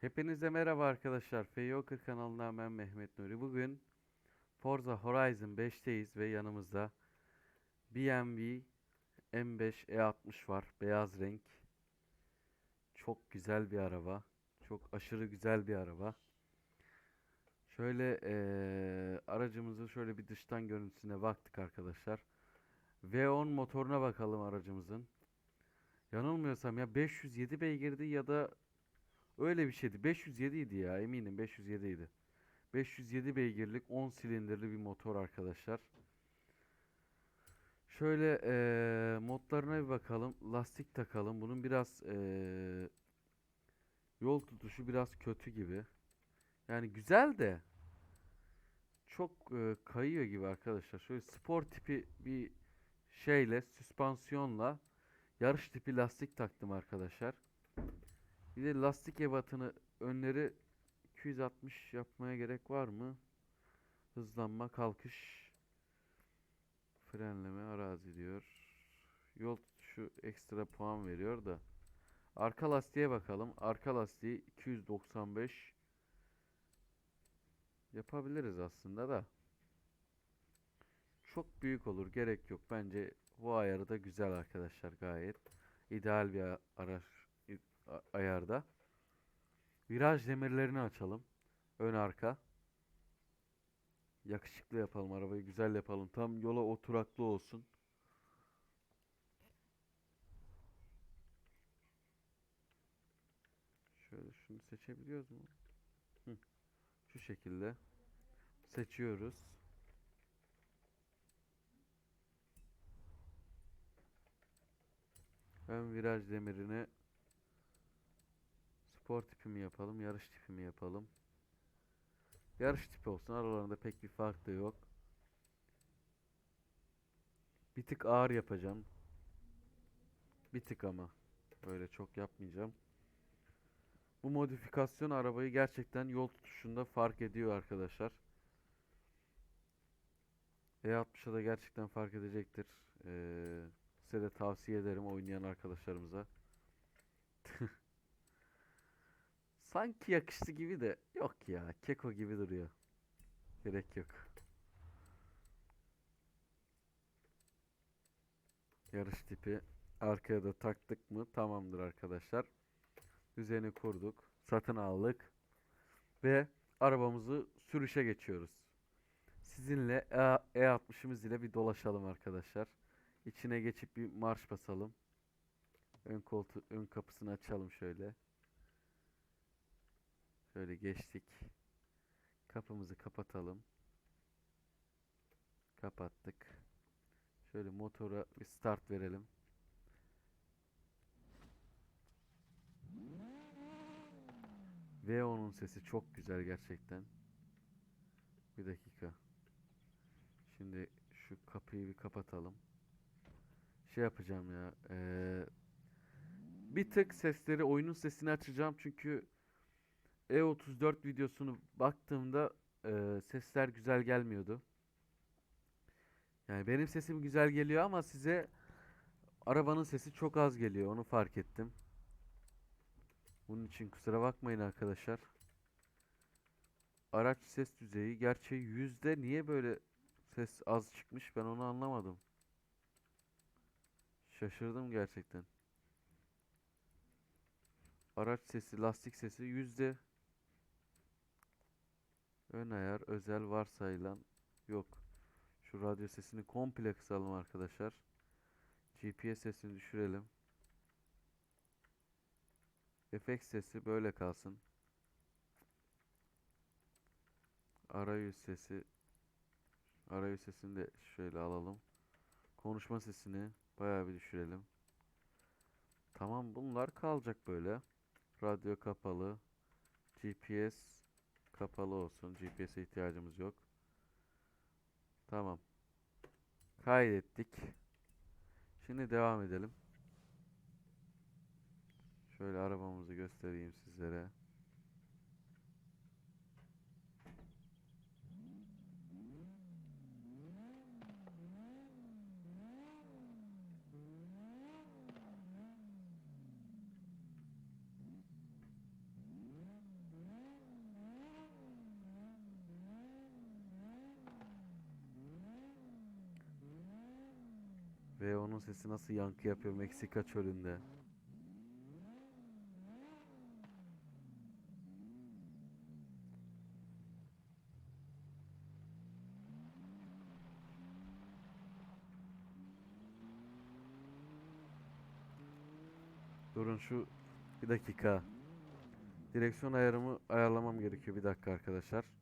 Hepinize merhaba arkadaşlar. Feyoka kanalından ben Mehmet Nuri. Bugün Forza Horizon 5'teyiz ve yanımızda BMW M5 E60 var. Beyaz renk. Çok güzel bir araba. Çok aşırı güzel bir araba. Şöyle eee aracımızı şöyle bir dıştan görüntüsüne baktık arkadaşlar. V10 motoruna bakalım aracımızın. Yanılmıyorsam ya 507 beygirdi ya da Öyle bir şeydi. 507 idi ya eminim 507 idi. 507 beygirlik 10 silindirli bir motor arkadaşlar. Şöyle eee, modlarına bir bakalım. Lastik takalım. Bunun biraz eee, yol tutuşu biraz kötü gibi. Yani güzel de çok eee, kayıyor gibi arkadaşlar. Şöyle spor tipi bir şeyle süspansiyonla yarış tipi lastik taktım arkadaşlar. Bir de lastik ebatını önleri 260 yapmaya gerek var mı? Hızlanma, kalkış, frenleme, arazi diyor. Yol tutuşu ekstra puan veriyor da. Arka lastiğe bakalım. Arka lastiği 295 yapabiliriz aslında da. Çok büyük olur. Gerek yok. Bence bu ayarı da güzel arkadaşlar gayet. ideal bir araç ayarda. Viraj demirlerini açalım. Ön arka. Yakışıklı yapalım arabayı güzel yapalım. Tam yola oturaklı olsun. Şöyle şunu seçebiliyoruz mu? Hı. Şu şekilde seçiyoruz. Ön viraj demirini Spor tipi mi yapalım, yarış tipi mi yapalım? Yarış tipi olsun. Aralarında pek bir fark da yok. Bir tık ağır yapacağım. Bir tık ama. Böyle çok yapmayacağım. Bu modifikasyon arabayı gerçekten yol tutuşunda fark ediyor arkadaşlar. E60'a da gerçekten fark edecektir. Ee, size de tavsiye ederim oynayan arkadaşlarımıza. Sanki yakıştı gibi de yok ya. Keko gibi duruyor. Gerek yok. Yarış tipi. Arkaya da taktık mı tamamdır arkadaşlar. Düzeni kurduk. Satın aldık. Ve arabamızı sürüşe geçiyoruz. Sizinle E- E60'ımız ile bir dolaşalım arkadaşlar. İçine geçip bir marş basalım. Ön koltuğu, ön kapısını açalım şöyle. Şöyle geçtik. Kapımızı kapatalım. Kapattık. Şöyle motora bir start verelim. V10'un sesi çok güzel gerçekten. Bir dakika. Şimdi şu kapıyı bir kapatalım. Şey yapacağım ya. eee, bir tık sesleri oyunun sesini açacağım çünkü E34 videosunu baktığımda eee, sesler güzel gelmiyordu. Yani benim sesim güzel geliyor ama size arabanın sesi çok az geliyor. Onu fark ettim. Bunun için kusura bakmayın arkadaşlar. Araç ses düzeyi gerçi yüzde niye böyle ses az çıkmış ben onu anlamadım. Şaşırdım gerçekten. Araç sesi, lastik sesi yüzde Ön ayar özel varsayılan yok. Şu radyo sesini komple kısalım arkadaşlar. GPS sesini düşürelim. Efekt sesi böyle kalsın. Arayüz sesi arayüz sesini de şöyle alalım. Konuşma sesini bayağı bir düşürelim. Tamam bunlar kalacak böyle. Radyo kapalı. GPS kapalı olsun. GPS'e ihtiyacımız yok. Tamam. Kaydettik. Şimdi devam edelim. Şöyle arabamızı göstereyim sizlere. V10'un sesi nasıl yankı yapıyor Meksika çölünde. Durun şu bir dakika. Direksiyon ayarımı ayarlamam gerekiyor. Bir dakika arkadaşlar.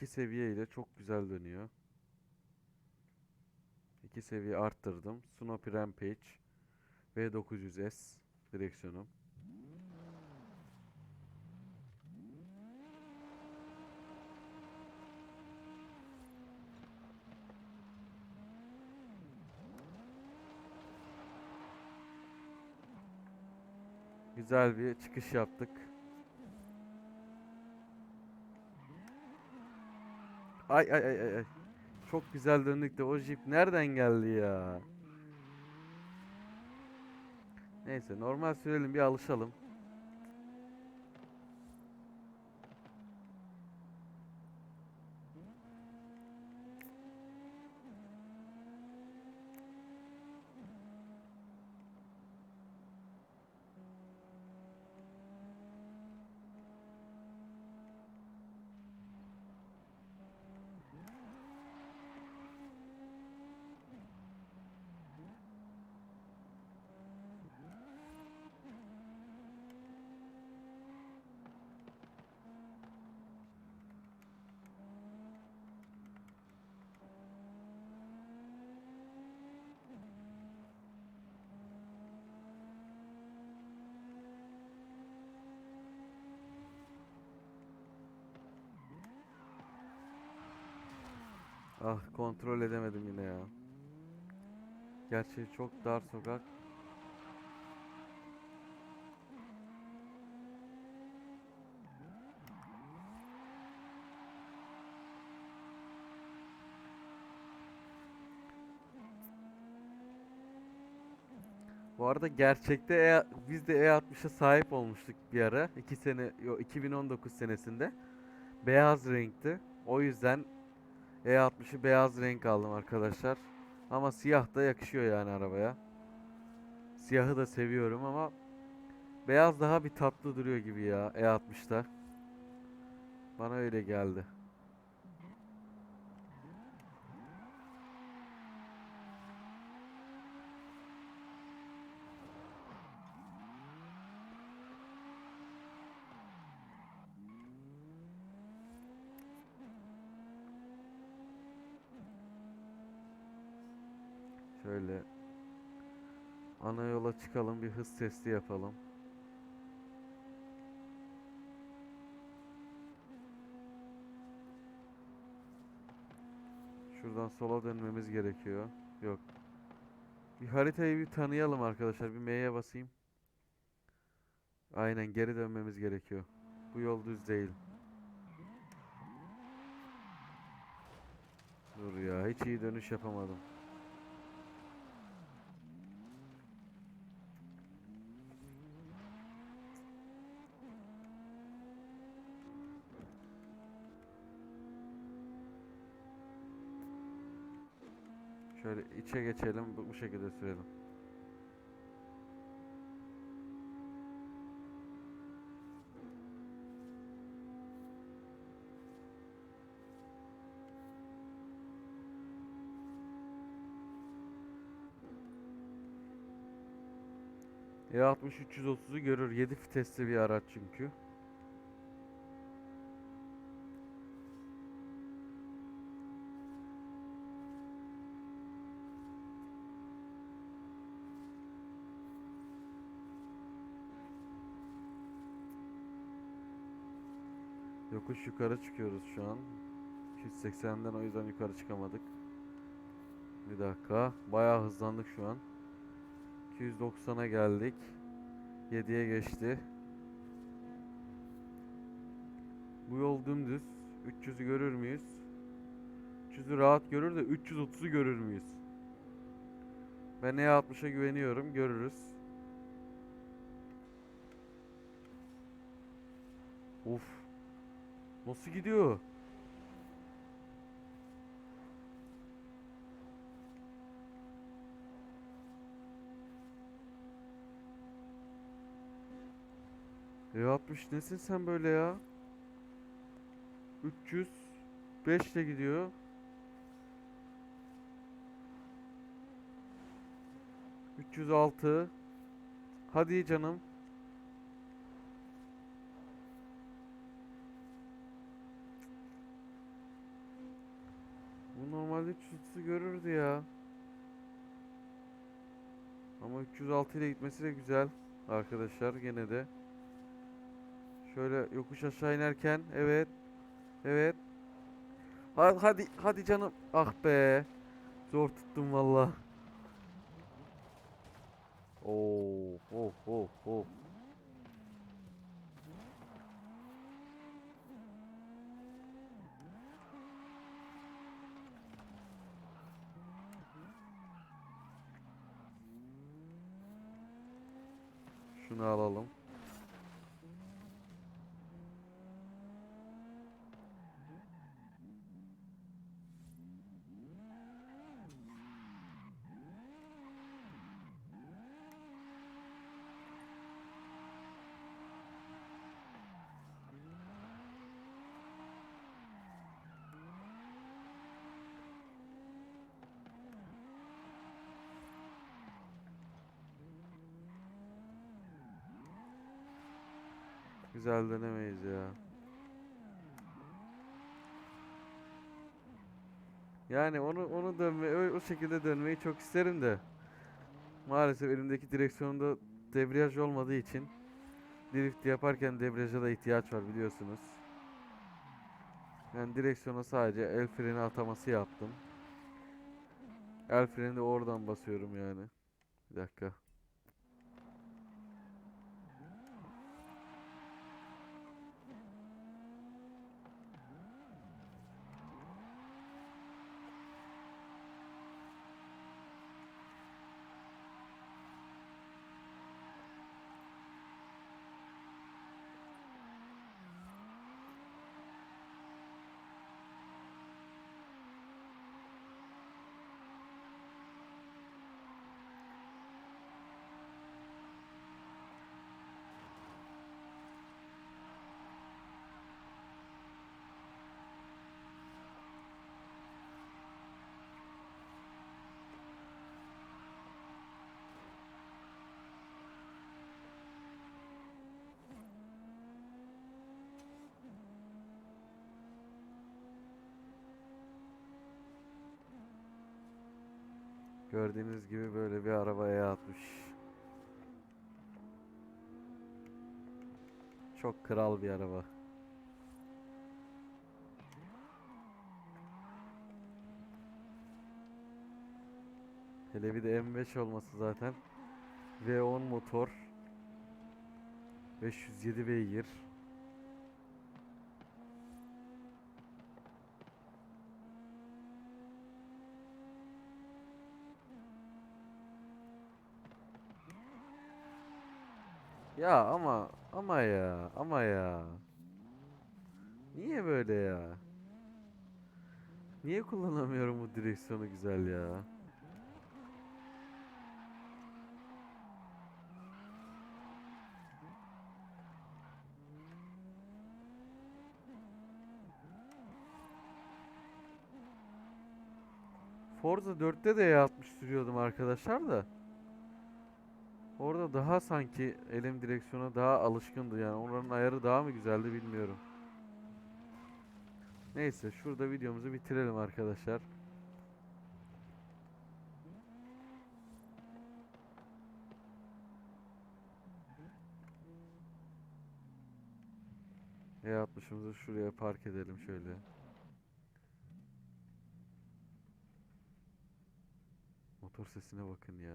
İki seviye ile çok güzel dönüyor. İki seviye arttırdım. Snoopy Rampage V900S direksiyonum. Güzel bir çıkış yaptık. Ay ay ay ay. Çok güzel döndük de o jip nereden geldi ya? Neyse normal sürelim bir alışalım. Ah kontrol edemedim yine ya. Gerçi çok dar sokak. Bu arada gerçekte E- biz de E60'a sahip olmuştuk bir ara. 2 sene, yo 2019 senesinde. Beyaz renkti. O yüzden E60'ı beyaz renk aldım arkadaşlar. Ama siyah da yakışıyor yani arabaya. Siyahı da seviyorum ama beyaz daha bir tatlı duruyor gibi ya E60'da. Bana öyle geldi. Şöyle ana yola çıkalım bir hız testi yapalım. Şuradan sola dönmemiz gerekiyor. Yok. Bir haritayı bir tanıyalım arkadaşlar. Bir M'ye basayım. Aynen geri dönmemiz gerekiyor. Bu yol düz değil. Dur ya hiç iyi dönüş yapamadım. Şöyle içe geçelim bu, şekilde sürelim. E60 330'u görür. 7 vitesli bir araç çünkü. Yokuş yukarı çıkıyoruz şu an. 280'den o yüzden yukarı çıkamadık. Bir dakika. Bayağı hızlandık şu an. 290'a geldik. 7'ye geçti. Bu yol dümdüz. 300'ü görür müyüz? 300'ü rahat görür de 330'u görür müyüz? Ben E60'a güveniyorum. Görürüz. Uf. Nasıl gidiyor? E60 nesin sen böyle ya? 305 ile gidiyor. Üç yüz altı. Hadi canım. Bu normalde 330'u görürdü ya. Ama 306 ile gitmesi de güzel arkadaşlar gene de. Şöyle yokuş aşağı inerken evet. Evet. Hadi hadi, hadi canım. Ah be. Zor tuttum valla. Oo, oh, oh, oh. Şunu alalım. Güzel denemeyiz ya. Yani onu onu dönme o şekilde dönmeyi çok isterim de maalesef elimdeki direksiyonda debriyaj olmadığı için drift yaparken debriyaja da ihtiyaç var biliyorsunuz. Ben direksiyona sadece el freni ataması yaptım. El freni de oradan basıyorum yani. Bir dakika. Gördüğünüz gibi böyle bir arabaya atmış. Çok kral bir araba. Hele bir de M5 olması zaten. V10 motor. 507 beygir. Ya ama ama ya ama ya. Niye böyle ya? Niye kullanamıyorum bu direksiyonu güzel ya? Forza 4'te de E60 sürüyordum arkadaşlar da. Daha sanki elim direksiyona daha alışkındı yani. Oranın ayarı daha mı güzeldi bilmiyorum. Neyse şurada videomuzu bitirelim arkadaşlar. E60'ımızı şuraya park edelim şöyle. Motor sesine bakın ya.